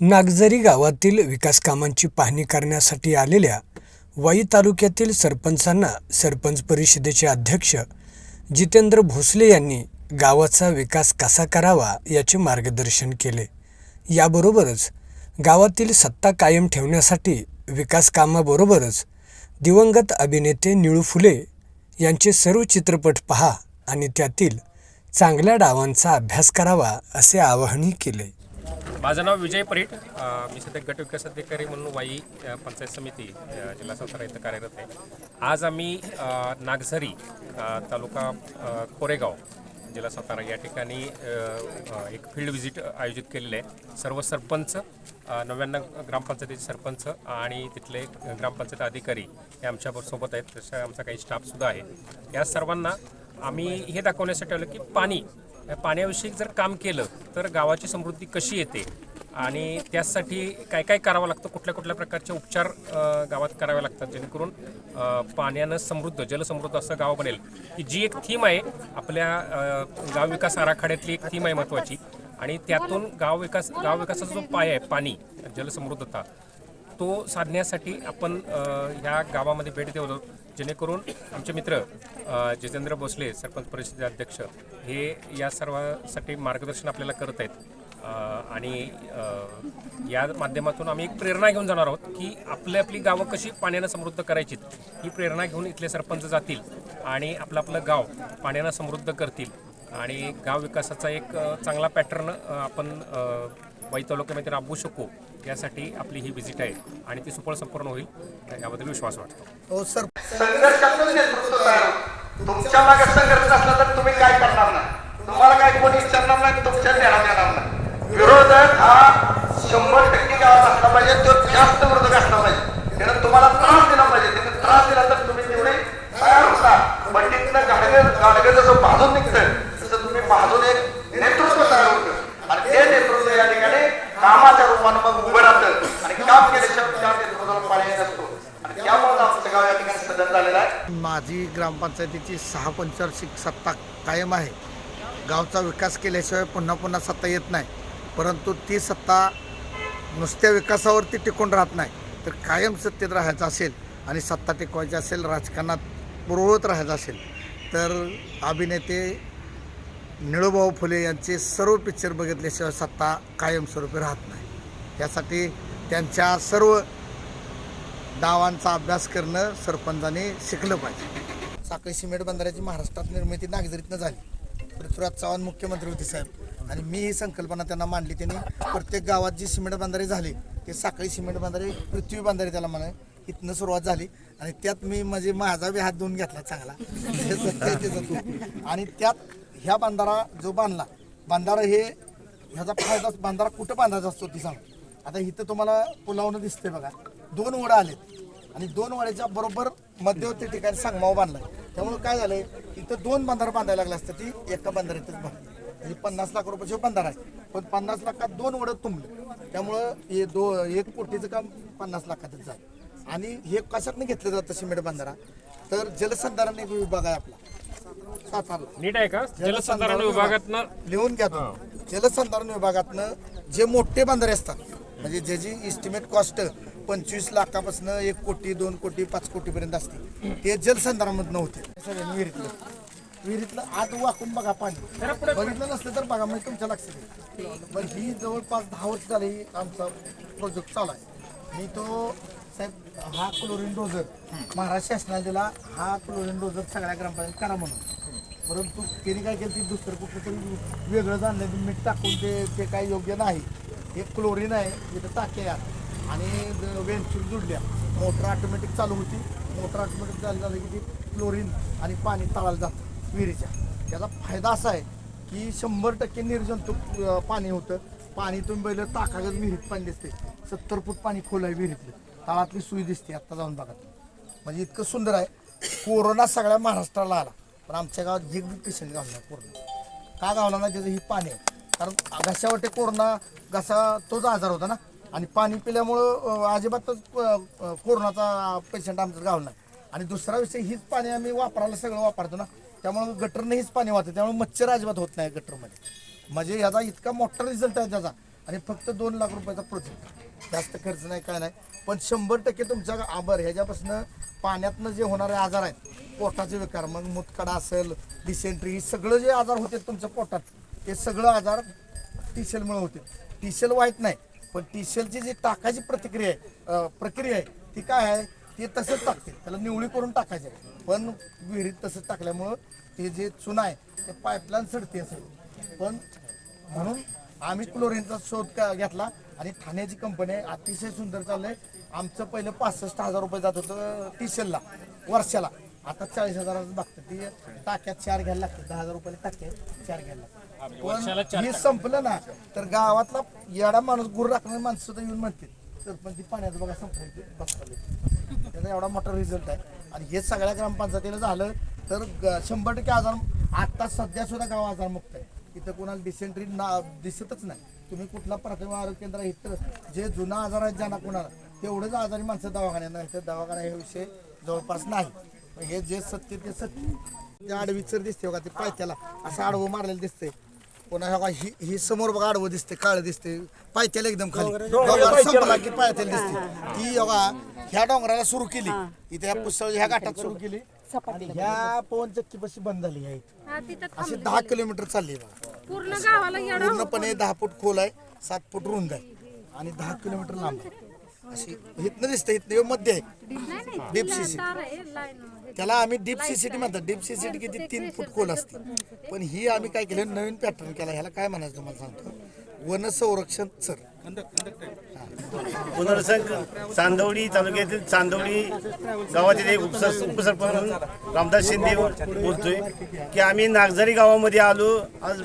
नागझरी गावातील विकासकामांची पाहणी करण्यासाठी आलेल्या वाई तालुक्यातील सरपंचांना सरपंच परिषदेचे अध्यक्ष जितेंद्र भोसले यांनी गावाचा विकास कसा करावा याचे मार्गदर्शन केले. याबरोबरच गावातील सत्ता कायम ठेवण्यासाठी विकासकामाबरोबरच दिवंगत अभिनेते निळू फुले यांचे सर्व चित्रपट पहा आणि त्यातील चांगल्या डावांचा अभ्यास करावा असे आवाहनही केले. माझं नाव विजय परीट. मी सध्या गट विकास अधिकारी म्हणून वाई पंचायत समिती जिल्हा सातारा इथं कार्यरत आहे. आज आम्ही नागझरी तालुका कोरेगाव जिल्हा सातारा या ठिकाणी एक फील्ड व्हिजिट आयोजित केलेलं आहे. सर्व सरपंच नव्याण्णव ग्रामपंचायतीचे सरपंच आणि तिथले ग्रामपंचायत अधिकारी हे आमच्यासोबत आहेत. तसं आमचा काही स्टाफसुद्धा आहे. या सर्वांना आम्ही हे दाखवण्यासाठी आलो की पाणी पाण्याविषयी जर काम केलं तर गावाची समृद्धी कशी येते? आणि त्यासाठी काय काय करावं लागतं? कुठल्या कुठल्या प्रकारचे उपचार गावात करावे लागतात? जेणेकरून पाण्यानं समृद्ध जलसमृद्ध असं गाव बनेल. की जी एक थीम आहे आपल्या गाव विकास आराखड्यातली एक थीम आहे महत्त्वाची आणि त्यातून गाव विकास गाव विकासाचा जो पाय आहे पाणी जलसमृद्धता तो साधण्यासाठी आपण ह्या गावामध्ये भेट देऊ जेणेकरून आमचे मित्र जितेंद्र भोसले सरपंच परिषदेचे अध्यक्ष हे या सर्वासाठी मार्गदर्शन आपल्याला करत आहेत. आणि या माध्यमातून आम्ही एक प्रेरणा घेऊन जाणार आहोत की आपली आपली गावं कशी पाण्यानं समृद्ध करायची ही प्रेरणा घेऊन इथले सरपंच जातील आणि आपलं आपलं गाव पाण्यानं समृद्ध करतील. आणि गाव विकासाचा एक चांगला पॅटर्न आपण अ, वाई तालुक्यामध्ये राबवू शकू. यासाठी आपली ही व्हिजिट आहे आणि ती सुफळ संपूर्ण होईल याबद्दल विश्वास वाटतो. हो सर. संघर्षातून नेतृत्व तयार होतं. तुमच्या मागे संघर्ष असला तर तुम्ही काय करणार नाही. तुम्हाला काय कोणी विचारणार नाही तुमच्या नाही. विरोधक हा शंभर टक्के गावात असला पाहिजे तो जास्त विरोधक असला पाहिजे त्यानं तुम्हाला त्रास दिला पाहिजे त्यानं त्रास दिला तर तुम्ही तेवढे तयार होता बंडीतनं गाडगे गाडगे जसं भाजून निघतं तसं तुम्ही भाजून एक नेतृत्व तयार होतं आणि ते नेतृत्व या ठिकाणी कामाच्या रूपानं मग उभं राहतं आणि काम केल्याशिवाय त्या नेतृत्वाला पर्याय नसतो आणि त्यामुळे आमचं गाव या ठिकाणी सदन झालेलं आहे माझी ग्रामपंचायतीची सहा पंचवार्षिक सत्ता कायम आहे. गावचा विकास केल्याशिवाय पुन्हा पुन्हा सत्ता येत नाही. परंतु ती सत्ता नुसत्या विकासावरती टिकून राहत नाही. तर कायम सत्तेत राहायचं असेल आणि सत्ता टिकवायची असेल राजकारणात पुरवत राहायचं असेल तर अभिनेते निळूभाऊ फुले यांचे सर्व पिक्चर बघितल्याशिवाय सत्ता कायमस्वरूपी राहत नाही. त्यासाठी त्यांच्या सर्व डावांचा अभ्यास करणं सरपंचाने शिकलं पाहिजे. साखळी सिमेंट बंधाऱ्याची महाराष्ट्रात निर्मिती नागझरीतनं झाली. पृथ्वीराज चव्हाण मुख्यमंत्री होते साहेब. आणि मी ही संकल्पना त्यांना मांडली त्यांनी प्रत्येक गावात जी सिमेंट बंधारे झाली ते साखळी सिमेंट बंधारे पृथ्वी बंधारे त्याला म्हणा इथनं सुरुवात झाली. आणि त्यात मी म्हणजे माझा बी हात धुवून घेतला चांगला. आणि त्यात ह्या बांधारा जो बांधला बांधारा हे ह्याचा फायदा बांधारा कुठं बांधायचा असतो ती सांग. आता इथं तुम्हाला पुलावनं दिसते बघा. दोन वडं आलेत. आणि दोन वड्याच्या बरोबर मध्यवर्ती ठिकाणी सांगमाव बांधलाय. त्यामुळे काय झालंय? इथं दोन बंधारा बांधायला लागला असतं ती एका बंधाऱ्यातच बांधली. म्हणजे पन्नास लाख रुपयाचे बंधारा आहे. पण पन्नास लाखात दोन वडं तुंबले. त्यामुळं हे दो एक कोटीचं काम पन्नास लाखातच झालं. आणि हे कशातनं घेतलं जातं सिमेंट बंधारा? तर जलसंधारण एक विभाग आहे आपला. नीट आहे का? जलसंधारण विभागातनं लिहून घ्या. जलसंधारण विभागातनं जे मोठे बंधारे असतात म्हणजे ज्याची इस्टिमेट कॉस्ट पंचवीस लाखापासून एक कोटी दोन कोटी पाच कोटीपर्यंत असते. ते जलसंधारणामधनं होते. सगळ्यांनी विहिरीतलं. विहिरीतलं आत वाकून बघा पाणी. बघितलं नसलं तर बघा म्हणजे तुमच्या लक्षात येईल. पण ही जवळपास दहा वर्ष झाली आमचा प्रोजेक्ट चालू आहे. मी तो साहेब हा क्लोरीन डोजर महाराष्ट्र शासनाने दिला. हा क्लोरीन डोजर सगळ्या ग्रामपंचायत करा म्हणून. परंतु त्यांनी काय केलं ती दुसरं कुठलं तरी वेगळं जाणलं मीठ टाकून ते ते काय योग्य नाही. हे क्लोरीन आहे तिथं टाके आहे आणि वेंचूर जुडल्या. मोटर ऑटोमॅटिक चालू होती. मोटर ऑटोमॅटिक चालू झालं की ती क्लोरीन आणि पाणी तळाला जातं विहिरीच्या. त्याचा फायदा असा आहे की शंभर टक्के निर्जंतुक पाणी होतं. पाणी तुम्ही पहिलं ताकागत विहिरीत पाणी दिसते. सत्तर फूट पाणी खोल आहे विहिरीतलं. तळातली सुई दिसते आत्ता जाऊन बघा म्हणजे इतकं सुंदर आहे. कोरोना सगळ्या महाराष्ट्राला आला. पण आमच्या गावात एक बी पेशंट गावला कोरोना. का गावला ना त्याचं ही पाणी आहे. कारण घशावाटे कोरोना घसा तोच आजार होता ना. आणि पाणी पिल्यामुळं अजिबातच अं, कोरोनाचा पेशंट आमचं गावला नाही. आणि दुसरा विषय हीच पाणी आम्ही वापरायला सगळं वापरतो ना. त्यामुळं गटरनं हीच पाणी वाहतं त्यामुळे मच्छर अजिबात होत नाही गटरमध्ये. म्हणजे याचा इतका मोठा रिझल्ट आहे त्याचा. आणि फक्त दोन लाख रुपयाचा प्रोजेक्ट जास्त खर्च नाही काय नाही. पण शंभर टक्के तुमच्या आभार. ह्याच्यापासून पाण्यातनं जे होणारे आजार आहेत पोटाचे विकार मग मुतकडा असेल डिसेंट्री हे सगळं जे आजार होते तुमच्या पोटात ते सगळं आजार टीशेलमुळे होते. टीशेल वाईट नाही. पण टीशेलची जी टाकायची प्रतिक्रिया आहे अं, प्रक्रिया आहे ती काय आहे? ते तसंच टाकते. त्याला निवळी करून टाकायचे पण विहिरीत तसंच टाकल्यामुळं ते जे चुना आहे ते पाईपलाईन सडते असेल पण म्हणून आम्ही क्लोरीनचा शोध का- घेतला आणि ठाण्याची कंपनी आहे अतिशय सुंदर चाललंय. आमचं पहिलं पासष्ट हजार रुपये जात होतं टिशेलला वर्षाला. आता चाळीस हजाराचं बघतं. ती टाक्यात चार घ्यायला लागतं. दहा हजार रुपयाला टाक्यात चार घ्यायला लागतं. पण हे संपलं ना तर गावातला येडा माणूस गुरु राखणारे माणसं सुद्धा येऊन म्हणतील सरपंच ती पाण्याचं बघा संपलं बसलं त्याचा एवढा मोठा रिझल्ट आहे. आणि हे सगळ्या ग्रामपंचायतीला झालं तर शंभर टक्के आजार आता सध्या सुद्धा गाव आजारमुक्त आहे. इथं कोणाला डिसेंट्री ना दिसतच नाही. तुम्ही कुठला प्राथमिक आरोग्य केंद्र आहे इथं जे जुना आजार आहेत ज्यांना कोणाला तेवढंच आजारी माणसं दवाखान्यात नाही तर दवाखाना हे विषय जवळपास नाही. हे जे सत्य ते सत्य. ते आडवी चर दिसते बघा ते पायथ्याला असं आडवं मारलेलं दिसतंय. पुन्हा बघा ही ही समोर बघा आडवं दिसते काळं दिसते पायथ्याला एकदम खाली. डोंगर संपला की पायथ्याला दिसते ती बघा ह्या डोंगराला सुरू केली. इथे ह्या पुस्तक ह्या घाटात सुरू केली. आणि ह्या पवन चक्की पाशी बंद झाली हा, तिथं अशी. दहा किलोमीटर चालली बघा. पूर्ण गावाला येडा पूर्णपणे दहा फूट खोल आहे सात फूट रुंद आहे. आणि दहा किलोमीटर लांब आहे. अशी इथनं दिसतं इथनं हे मध्य आहे. डीप आहे. त्याला आम्ही डीप सीसीटी म्हणतात. डीप सीसीटी किती तीन फूट खोल असते. पण ही आम्ही काय केलं? नवीन पॅटर्न केला. ह्याला काय म्हणायचं तुम्हाला सांगतो? वन संरक्षण सर. पुनर्संघ चांदवडी तालुक्यातील चांदवडी गावातील एक उपसर उपसरपंच म्हणून रामदास शिंदे बोलतोय की आम्ही नागझरी गावामध्ये आलो. आज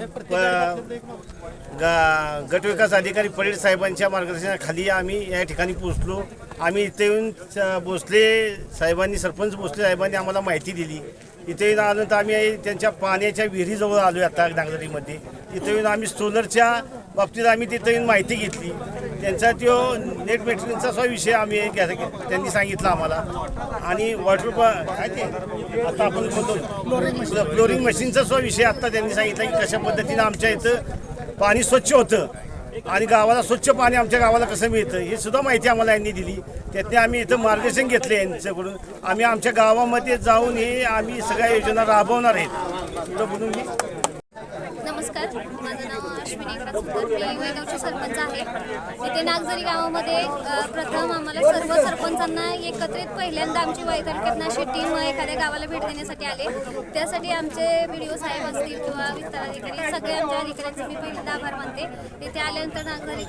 गा गटविकास अधिकारी पटेल साहेबांच्या मार्गदर्शनाखाली आम्ही या ठिकाणी पोहोचलो. आम्ही इथे येऊन भोसले साहेबांनी सरपंच भोसले साहेबांनी आम्हाला माहिती दिली. इथे येऊन आलो तर आम्ही त्यांच्या पाण्याच्या विहिरीजवळ आलो आता नागझरीमध्ये. तिथे येऊन आम्ही सोलरच्या बाबतीत आम्ही तिथे येऊन माहिती घेतली. त्यांचा तो नेट मेंटेनन्सचा सो विषय आम्ही घ्या- त्यांनी सांगितला आम्हाला. आणि वॉटर काय ते? आता आपण बोलतो फ्लोरिंग मशीनचा जो विषय आत्ता त्यांनी सांगितला की कशा पद्धतीनं आमच्या इथं पाणी स्वच्छ होतं आणि गावाला स्वच्छ पाणी आमच्या गावाला कसं मिळतं हे सुद्धा माहिती आम्हाला यांनी दिली. त्यातने आम्ही इथं मार्गदर्शन घेतले यांच्याकडून. आम्ही आमच्या गावामध्ये जाऊन हे आम्ही सगळ्या योजना राबवणार आहेत. म्हणून मी अश्विनी मी वेगावची सरपंच आहे. इथे नागझरी गावामध्ये प्रथम आम्हाला सर्व सरपंचांना एकत्रित पहिल्यांदा आमची वाई तालुक्यातनं अशी टीम एखाद्या गावाला भेट देण्यासाठी आले. त्यासाठी आमचे व्हिडिओ साहेब असतील किंवा विस्तार अधिकारी सगळे आमच्या अधिकाऱ्यांचे मी पहिल्यांदा आभार मानते. इथे आल्यानंतर नागझरी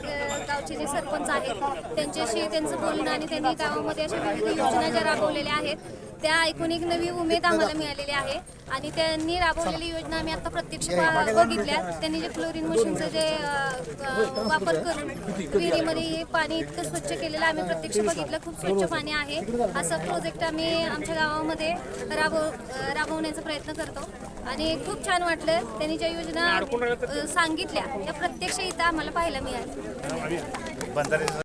गावचे जे सरपंच आहेत त्यांच्याशी त्यांचं बोलणं आणि त्यांनी गावामध्ये अशा विविध योजना ज्या राबवलेल्या आहेत त्या ऐकून एक नवी उमेद आम्हाला मिळालेली आहे. आणि त्यांनी राबवलेली योजना आम्ही आता प्रत्यक्ष बघितल्या. त्यांनी जे क्लोरीन मशीनचं जे वापर करून विहिरीमध्ये हे पाणी इतकं स्वच्छ केलेलं आम्ही प्रत्यक्ष बघितलं. खूप स्वच्छ पाणी आहे. असा प्रोजेक्ट आम्ही आमच्या गावामध्ये राबव राबवण्याचा प्रयत्न करतो. आणि खूप छान वाटलं. त्यांनी ज्या योजना अ, सांगितल्या त्या प्रत्यक्ष इथं आम्हाला पाहायला मिळाल्या. बंधारे